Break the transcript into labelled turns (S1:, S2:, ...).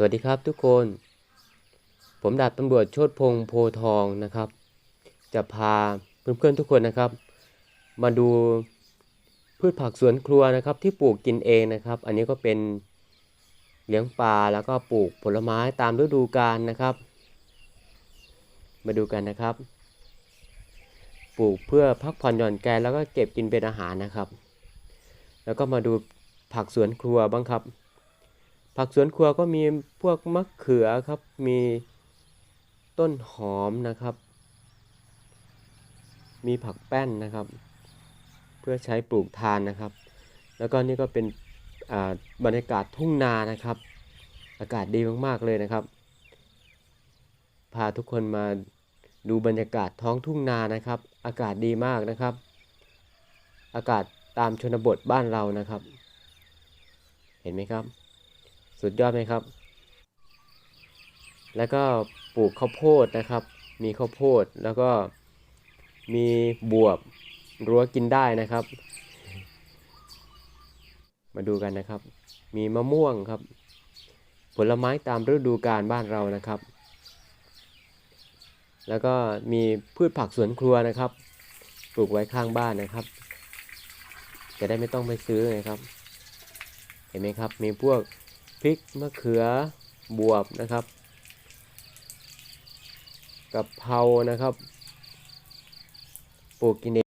S1: สวัสดีครับทุกคน ผมดาบตำรวจโชติพงษ์โพทองนะครับ จะพาเพื่อนๆทุกคนนะครับ มาดูพืชผักสวนครัวนะครับ ที่ปลูกกินเองนะครับ อันนี้ก็เป็นเลี้ยงปลาแล้วก็ปลูกผลไม้ตามฤดูกาลนะครับ มาดูกันนะครับ ปลูกเพื่อพักผ่อนหย่อนใจแล้วก็เก็บกินเป็นอาหารนะครับ แล้วก็มาดูผักสวนครัวบ้างครับ ผักสวนครัวก็มีพวกมะเขือครับ มีต้นหอมนะครับ มีผักแป้นนะครับ เพื่อใช้ปลูกทานนะครับ แล้วก็นี่ก็เป็นบรรยากาศทุ่งนานะครับ อากาศดีมากๆเลยนะครับ พาทุกคนมาดูบรรยากาศท้องทุ่งนานะครับ อากาศดีมากนะครับ อากาศตามชนบทบ้านเรานะครับ เห็นไหมครับ สุดยอดไหมครับ แล้วก็ปลูกข้าวโพดนะครับ มีข้าวโพดแล้วก็มีบวบรั้วกินได้นะครับ มาดูกันนะครับ มีมะม่วงครับ ผลไม้ตามฤดูกาลบ้านเรานะครับ แล้วก็มีพืชผักสวนครัวนะครับ ปลูกไว้ข้างบ้านนะครับ จะได้ไม่ต้องไปซื้อนะครับ เห็นไหมครับ มีพวก พริกมะเขือบวบนะครับกับเพรานะครับปลูกกินเอง